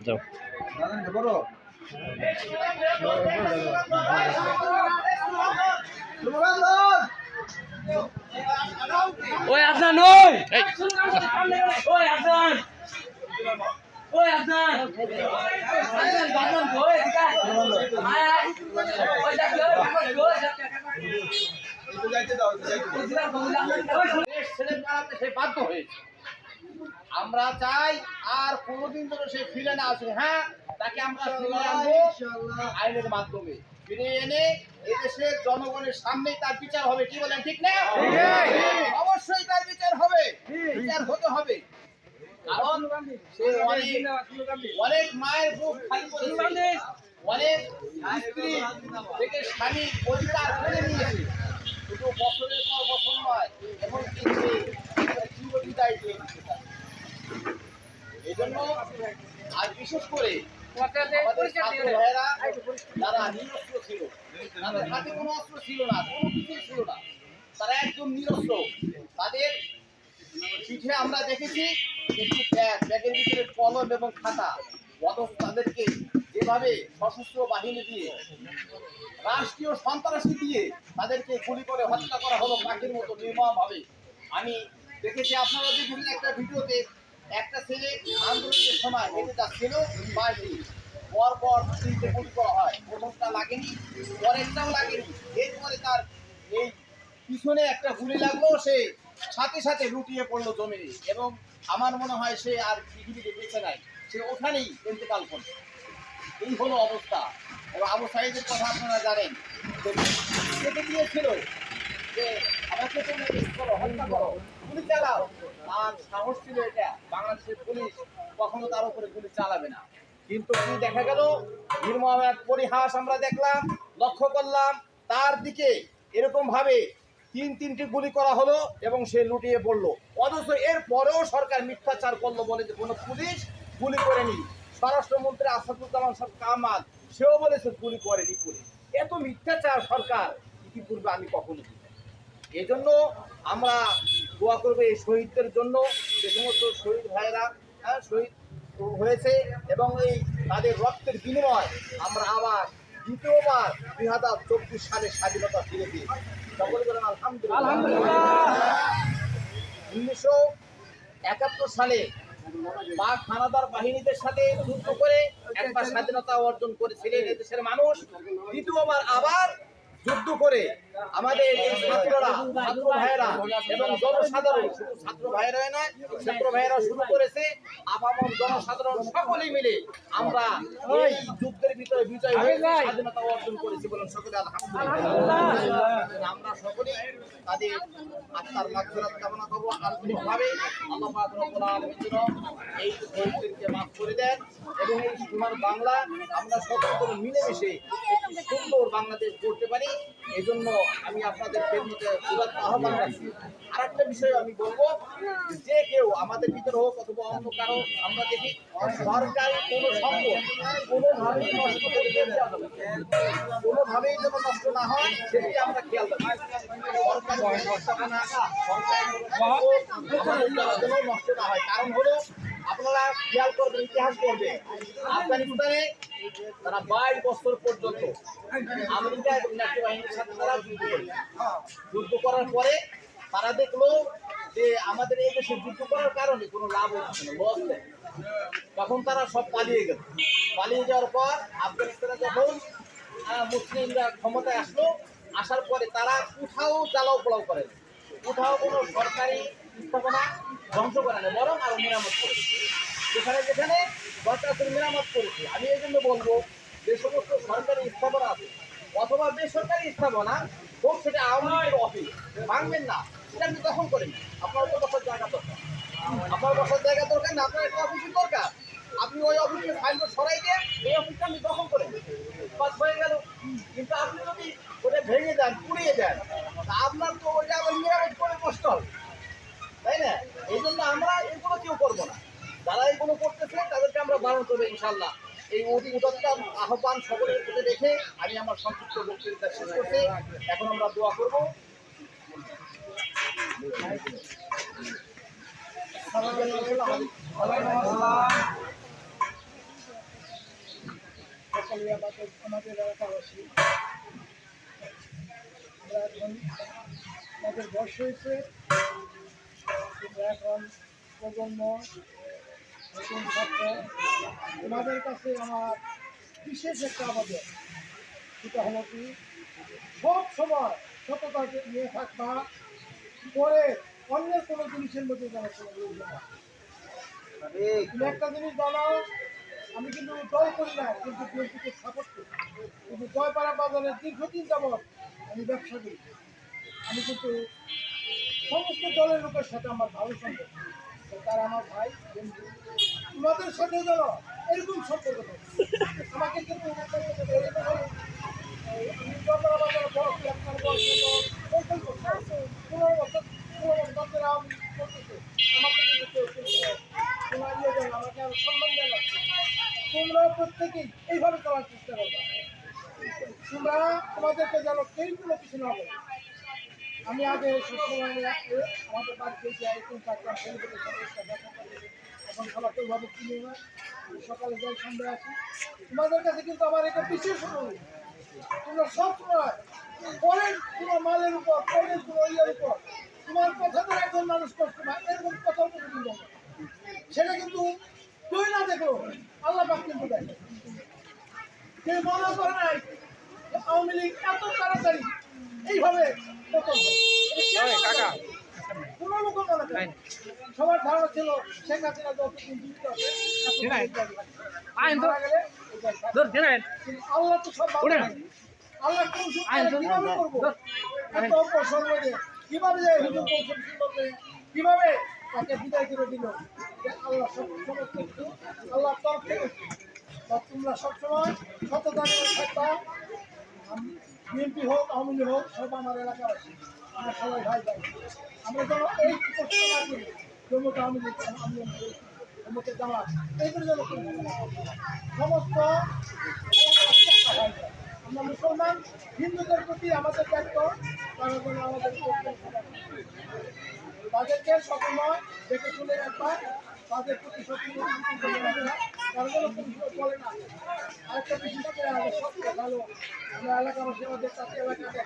যাও। ওই এই। ওই ওই বাদন ওই বেড়াতে সে বাধ্য হয়েছে। আমরা চাই আর কোনোদিন যেন সে ফিরে না আসে। হ্যাঁ তাকে আমরা ফিরে আনব আইনের মাধ্যমে। ফিরে এনে এদেশের জনগণের সামনেই তার বিচার হবে কি বলেন ঠিক না? অবশ্যই তার বিচার হবে। বিচার হতে হবে। কারণ সে অনেক অনেক মায়ের বুক খালি করেছে অনেক স্ত্রী থেকে স্বামী অধিকার করে নিয়েছে শুধু বছরের পর বছর নয় এবং কিন্তু জন্য আর বিশেষ করে আমাদের ছাত্র ভাইয়েরা যারা নিরস্ত্র ছিল তাদের হাতে কোনো অস্ত্র ছিল না কোনো কিছু ছিল না। তারা একদম নিরস্ত্র। তাদের পিঠে আমরা দেখেছি একটি ব্যাগ ব্যাগের ভিতরে কলম এবং খাতা। অথচ তাদেরকে যেভাবে সশস্ত্র বাহিনী দিয়ে রাষ্ট্রীয় সন্ত্রাসী দিয়ে তাদেরকে গুলি করে হত্যা করা হলো পাখির মতো নির্মম ভাবে আমি দেখেছি আপনারা দেখেছেন একটা ভিডিওতে একটা ছেলে আন্দোলনের সময় হেঁটে যাচ্ছিল বাড়ি পর পর তিনটে গুলি করা হয় প্রথমটা লাগেনি, পরেরটাও লাগেনি। এরপরে তার এই পিছনে একটা গুলি লাগল, সে সাথে সাথে লুটিয়ে পড়ল জমিনে এবং আমার মনে হয় সে আর পৃথিবীতে বেঁচে নাই। সে ওখানেই ইন্তেকাল করল। এই হলো অবস্থা। এবং আবু সাইদের কথা আপনারা জানেন যে কেটে দিয়েছিল যে আমাকে তুমি করো, হত্যা করো। গুলি চালাও। আর সাহস ছিল এটা। বাংলাদেশের পুলিশ কখনো তার উপরে গুলি চালাবে না। কিন্তু কি দেখা গেল? নির্মম পরিহাস আমরা দেখলাম, লক্ষ্য করলাম, তার দিকে এরকম ভাবে তিন তিনটি গুলি করা হলো এবং সে লুটিয়ে পড়ল। অথচ এর পরেও সরকার মিথ্যাচার করল বলে যে কোনো পুলিশ গুলি করেনি। স্বরাষ্ট্রমন্ত্রী আসাদুজ্জামান সব কামাল, সেও বলেছে গুলি করেনি পুলিশ। এত মিথ্যাচার সরকার ইতিপূর্বে আমি কখনো। এই জন্য আমরা দোয়া করবে এই শহীদদের জন্য যে সমস্ত শহীদ ভাইয়েরা হ্যাঁ, শহীদ হয়েছে এবং এই তাদের রক্তের বিনিময় আমরা আবার দ্বিতীয়বার দুই হাজার চব্বিশ সালে স্বাধীনতা ফিরে দিই সকলে বলেন আলহামদুলিল্লাহ। উনিশশো একাত্তর সালে পাক হানাদার বাহিনীদের সাথে যুদ্ধ করে একবার স্বাধীনতা অর্জন করেছিলেন এদেশের মানুষ। দ্বিতীয়বার আবার যুদ্ধ করে আমাদের এই ছাত্ররা, ছাত্র ভাইয়েরা এবং জনসাধারণ ছাত্র ভাইয়েরাই নয়, ছাত্র ভাইয়েরা শুরু করেছে আপামর জনসাধারণ সকলেই মিলে আমরা এই যুদ্ধের ভিতরে বিজয় হয়ে স্বাধীনতা অর্জন করেছি বলেন সকলে আলহামদুলিল্লাহ। আমরা সকলেই তাদের আত্মার মাগফিরাত কামনা করব। আন্তরিকভাবে আল্লাহ এই শহীদদেরকে মাফ করে দেন এবং এই বাংলা আমরা সকলে মিলেমিশে সুন্দর বাংলাদেশ করতে পারি। এই জন্য আমি আপনাদের আহ্বান রাখছি। আর একটা বিষয় আমি বলব, যে কেউ আমাদের ভিতরে হোক অথবা অন্য কারও আমরা দেখি সরকারি কোনো সম্পদ কোনোভাবেই নষ্ট করে কোনোভাবেই যেন নষ্ট না হয় সেটি আমরা খেয়াল রাখি। সরকারি সরকারি নষ্ট না হয়। কারণ হলো আপনারা খেয়াল করবেন, ইতিহাস করবেন আফগানিস্তানে তারা বাইশ বছর পর্যন্ত আমেরিকা এবং ন্যাটো বাহিনীর সাথে তারা যুদ্ধ করে। যুদ্ধ করার পরে তারা দেখল যে আমাদের এই দেশে যুদ্ধ করার কারণে কোনো লাভ হচ্ছে না লস দেয় তখন তারা সব পালিয়ে গেল। পালিয়ে যাওয়ার পর আফগানিস্তানে যখন মুসলিমরা ক্ষমতায় আসলো, আসার পরে তারা কোথাও জ্বালাও পোড়াও করে। না। কোথাও কোনো সরকারি স্থাপনা ধ্বংস করে না বরং আরও মেরামত করেছে যেখানে যেখানে আছে মেরামত করেছে আমি এই জন্য বলব, যে সমস্ত সরকারি স্থাপনা আছে, অথবা বেসরকারি স্থাপনা, হোক সেটা আওয়ামী লীগের অফিস ভাঙবেন না। সেটা আপনি দখল করেন। আপনার তো বসার জায়গা দরকার। আপনার বসার জায়গা দরকার না, আপনার একটা অফিসের দরকার। আপনি ওই অফিসের ফাইলটা সরাই দিয়ে এই অফিসটা আপনি দখল করেন। বাস হয়ে গেল। কিন্তু আপনি যদি ওটা ভেঙে দেন, পুড়িয়ে দেন আপনার তো ওইটা আবার মেরামত করে কষ্ট হবে তাই না এই জন্য আমরা এগুলো কেউ করব না যারা এগুলো করতেছে বারণ করব ইনশাল্লাহ এই অতি আহ্বান সকলের প্রতি রেখে আমি আমার সংক্ষিপ্ত বক্তৃতা শেষ করতে এখন আমরা দোয়া করব। আমাদের এলাকাবাসী হয়েছে। এখন প্রজন্ম তোমাদের কাছে আমার বিশেষ একটা আবেদন। সেটা হলো কি, সব সময় সততাকে নিয়ে থাকবা, পরে অন্যের কোনো জিনিসের মধ্যে যেন কোনো তুমি একটা জিনিস জানাও আমি কিন্তু জয় করি না, কিন্তু বিএনপিকে সাপোর্ট করি। কিন্তু জয়পাড়া বাজারে দীর্ঘদিন যাবৎ আমি ব্যবসা করি। আমি কিন্তু সমস্ত দলের লোকের সাথে আমার ভালো সম্পর্ক। তারা আমার ভাই তোমাদের সাথে যেন এরকম সম্পর্ক। আমাকে কিন্তু তোমরা প্রত্যেকেই এইভাবে চলার চেষ্টা করবে তোমরা তোমাদেরকে যেন কেউ কোনো কিছু না বলে আমি আগে সবসময় আমাদের। এখন খাবার তো কিনে না সকালে যাই, সন্ধ্যায় আসি তোমাদের কাছে কিন্তু আমার এটা বিশেষ অনুরোধ তোমরা সবসময় পরের কোনো মালের উপর, পরের কোনো ইয়ের উপর তোমার কথাতে একজন মানুষ কষ্ট পায়, এরকম কথা কোনো দিন বলবে না। সেটা কিন্তু তুই না দেখো আল্লাহ পাক কিন্তু দেখে মনে করে নাই আওয়ামী লীগ এত তাড়াতাড়ি এইভাবে মনে। কোনো লোক মনে সবার ধারণা ছিল শেখ হাসিনা। কিন্তু আল্লাহ তো সব আল্লাহ কোন কীভাবে করব? এত অপসর কীভাবে যে হুজুর কৌশল কীভাবে? তাকে বিদায় করে দিল। যে আল্লাহ সব সমস্ত কিছু আল্লাহ তরফ থেকে। তোমরা সবসময় সততা থাকবা। বিএনপি হোক, আওয়ামী লীগ হোক, সব আমার এলাকাবাসী আমরা সবাই ভাই ভাই। আমরা যেন এই কষ্ট না করি জম্মুকে আওয়ামী লীগ আমি জম্মুকে জামাত। আমরা মুসলমান, হিন্দুদের প্রতি আমাদের দায়িত্ব, তারা যেন আমাদের তাদেরকে সবসময় দেখে শুনে রাখবা তাদের প্রতি বলে না। আরেকটা সবচেয়ে ভালো। আমরা এলাকাবাসী আমাদের কাছে এলাকাতে